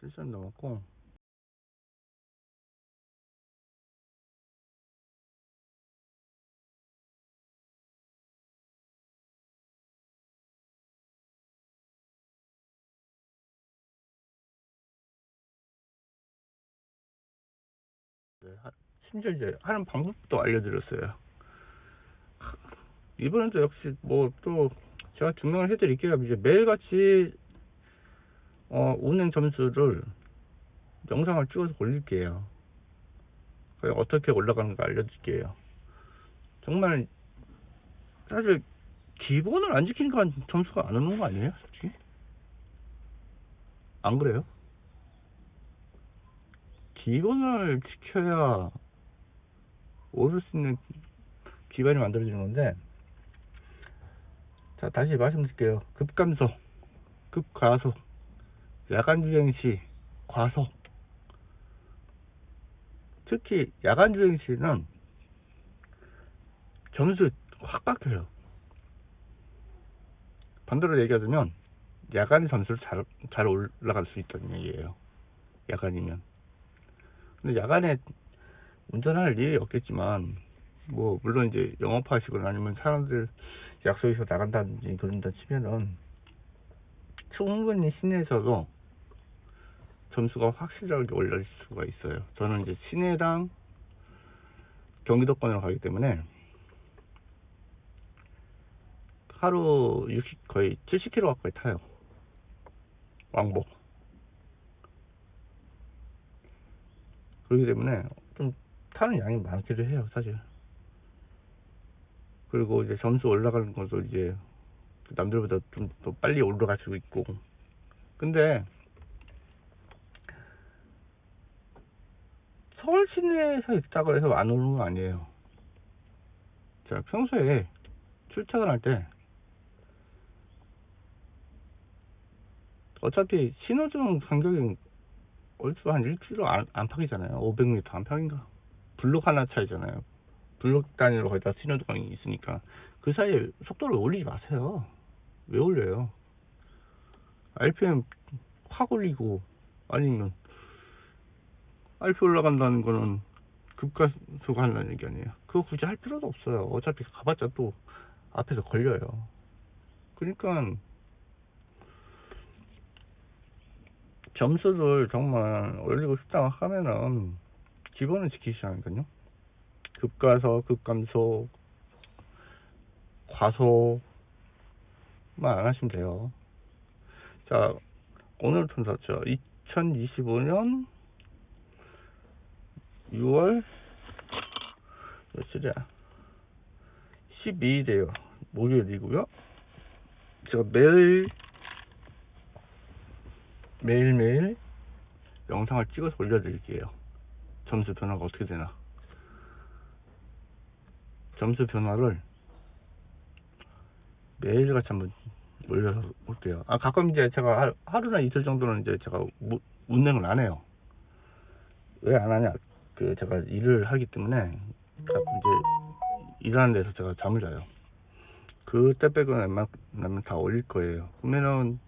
7점 넘었고 네, 하- 심지어 이제 하는 방법도 알려드렸어요. 이번에도 역시 뭐 또 제가 증명을 해드릴게요. 이제 매일같이 어, 운행 점수를 영상을 찍어서 올릴게요. 어떻게 올라가는가 알려줄게요. 정말 사실 기본을 안 지키니까 점수가 안 오는 거 아니에요? 솔직히? 안 그래요? 기본을 지켜야 오를 수 있는 기반이 만들어지는 건데 자 다시 말씀드릴게요 급감소 급가속 야간 주행 시 과속. 특히 야간 주행 시는 점수 확 바뀌어요. 반대로 얘기하자면 야간 점수를 잘, 잘 올라갈 수 있다는 얘기예요. 야간이면. 근데 야간에 운전할 일이 없겠지만 뭐 물론 이제 영업하시거나 아니면 사람들 약속에서 나간다든지 그런다 치면은 충분히 시내에서도 점수가 확실하게 올릴 수가 있어요. 저는 이제 시내랑 경기도권으로 가기 때문에 하루 60 거의 70km 가까이 타요. 왕복. 그렇기 때문에 좀 타는 양이 많기도 해요, 사실. 그리고 이제 점수 올라가는 것도 이제 남들보다 좀 더 빨리 올라갈 수 있고. 근데 서울 시내에서 있다고 해서 안 오는 건 아니에요. 제가 평소에 출퇴근할 때 어차피 신호등 간격이 얼추 한 1km 안, 안팎이잖아요. 500m 안팎인가. 블록 하나 차이잖아요. 블록 단위로 거의 다 신호등이 있으니까 그 사이에 속도를 올리지 마세요. 왜 올려요? RPM 확 올리고 아니면 RP 올라간다는 거는 급가속 하는 얘기 아니에요. 그거 굳이 할 필요도 없어요. 어차피 가봤자 또 앞에서 걸려요. 그러니까 점수를 정말 올리고 싶다 하면은 기본을 지키셔야 하거든요. 급가속, 급감속, 과속만 안 하시면 돼요. 자, 오늘 순서죠. 2025년 6월 며칠이야? 12일이에요. 목요일이고요. 제가 매일 매일매일 영상을 찍어서 올려드릴게요. 점수 변화가 어떻게 되나. 점수 변화를 매일같이 한번 올려서 볼게요. 아, 가끔 이제 제가 하- 하루나 이틀 정도는 이제 제가 무- 운행을 안 해요. 왜 안 하냐? 그 제가 일을 하기 때문에 가끔 이제 일하는 데서 제가 잠을 자요. 그때 빼고는 웬만하면 다 올릴 거예요. 그러면은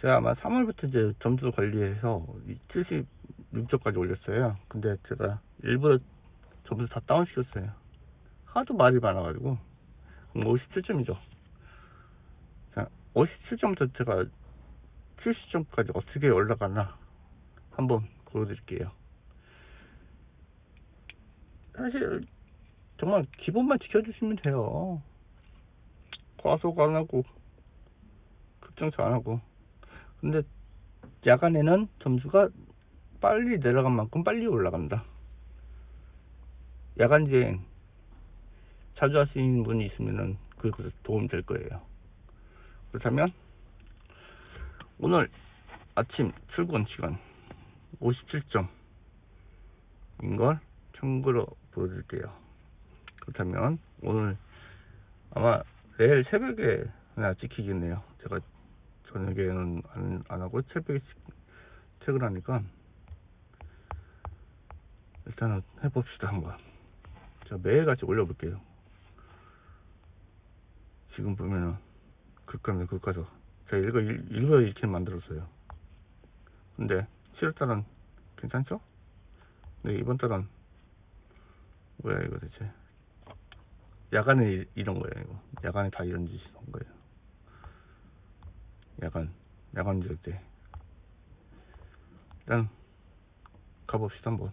제가 아마 3월부터 이제 점수 관리해서 76점까지 올렸어요. 근데 제가 일부러 점수 다 다운시켰어요. 하도 말이 많아가지고. 57점이죠. 자, 57점부터 제가 70점까지 어떻게 올라가나 한번 보여드릴게요. 사실 정말 기본만 지켜주시면 돼요. 과속 안 하고 급정차 안 하고. 근데 야간에는 점수가 빨리 내려간 만큼 빨리 올라간다. 야간 주행 자주 하시는 분이 있으면은 그것도 도움 될 거예요. 그렇다면 오늘 아침 출근 시간 57점인 걸 참고로 보여드릴게요. 그렇다면 오늘 아마 내일 새벽에 하나 찍히겠네요. 제가 저녁에는 안, 안 하고 새벽에 찍- 퇴근하니까 일단은 해봅시다 한번. 자 매일같이 올려볼게요. 지금 보면은 극감이 극가서 제가 이거 일- 일부러 이렇게 만들었어요. 근데 7월달은 괜찮죠? 네, 이번 달은 뭐야 이거 대체? 야간에 이- 이런 거예요 이거. 야간에 다 이런 짓이 온 거예요. 야간 야간 절대. 일단 가봅시다 한번